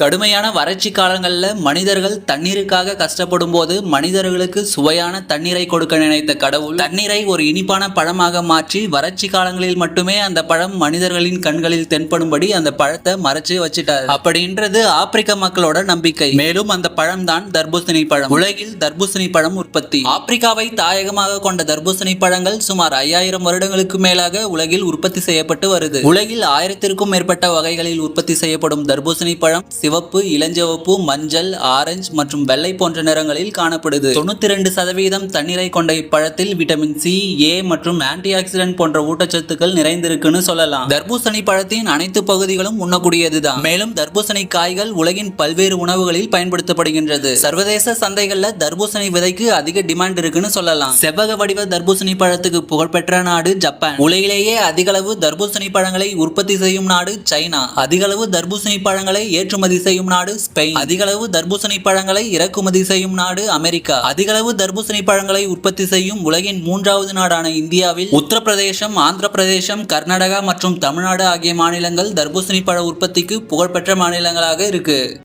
கடுமையான வறட்சி காலங்களில் மனிதர்கள் தண்ணீருக்காக கஷ்டப்படும் போது மனிதர்களுக்கு சுவையான தண்ணீரை கொடுக்க நினைத்த கடவுள் தண்ணீரை ஒரு இனிப்பான பழமாக மாற்றி வறட்சி காலங்களில் மட்டுமே அந்த பழம் மனிதர்களின் கண்களில் தென்படும்படி அந்த பழத்தை மறைச்சு வச்சிட்டார். அப்படின்றது ஆப்பிரிக்க மக்களோட நம்பிக்கை. மேலும் அந்த பழம் தான் தர்பூசணி பழம். உலகில் தர்பூசணி பழம் உற்பத்தி. ஆப்பிரிக்காவை தாயகமாக கொண்ட தர்பூசணி பழங்கள் சுமார் ஐயாயிரம் வருடங்களுக்கு மேலாக உலகில் உற்பத்தி செய்யப்பட்டு வருது. உலகில் ஆயிரத்திற்கும் மேற்பட்ட வகைகளில் உற்பத்தி செய்யப்படும் தர்பூசணி பழம் சிவப்பு இளஞ்சிவப்பு மஞ்சள் ஆரஞ்சு மற்றும் வெள்ளை போன்ற நிறங்களில் காணப்படுது. தொண்ணூத்தி ரெண்டு சதவீதம் தண்ணீரை கொண்ட இப்பழத்தில் விட்டமின் சி ஏ மற்றும் ஆன்டி ஆக்சிடென்ட் போன்ற ஊட்டச்சத்துக்கள் நிறைந்திருக்குன்னு சொல்லலாம். தர்பூசணி பழத்தின் அனைத்து பகுதிகளும் உண்ணக்கூடியதுதான். மேலும் தர்பூசணி காய்கள் உலகின் பல்வேறு உணவுகளில் பயன்படுத்தப்படுகின்றது. சர்வதேச சந்தைகள்ல தர்பூசணி விதைக்கு அதிக டிமாண்ட் இருக்குன்னு சொல்லலாம். செவ்வக வடிவ தர்பூசணி பழத்துக்கு புகழ்பெற்ற நாடு ஜப்பான். உலகிலேயே அதிகளவு தர்பூசணி பழங்களை உற்பத்தி செய்யும் நாடு சைனா. அதிகளவு தர்பூசணி பழங்களை ஏற்றுமதி செய்யும் நாடு ஸ்பெயின். அதிகளவு தர்பூசணி பழங்களை இறக்குமதி செய்யும் நாடு அமெரிக்கா. அதிகளவு தர்பூசணி பழங்களை உற்பத்தி செய்யும் உலகின் மூன்றாவது நாடான இந்தியாவில் உத்தரப்பிரதேசம் ஆந்திர பிரதேசம் கர்நாடகா மற்றும் தமிழ்நாடு ஆகிய மாநிலங்கள் தர்பூசணி பழ உற்பத்திக்கு புகழ்பெற்ற மாநிலங்களாக இருக்கு.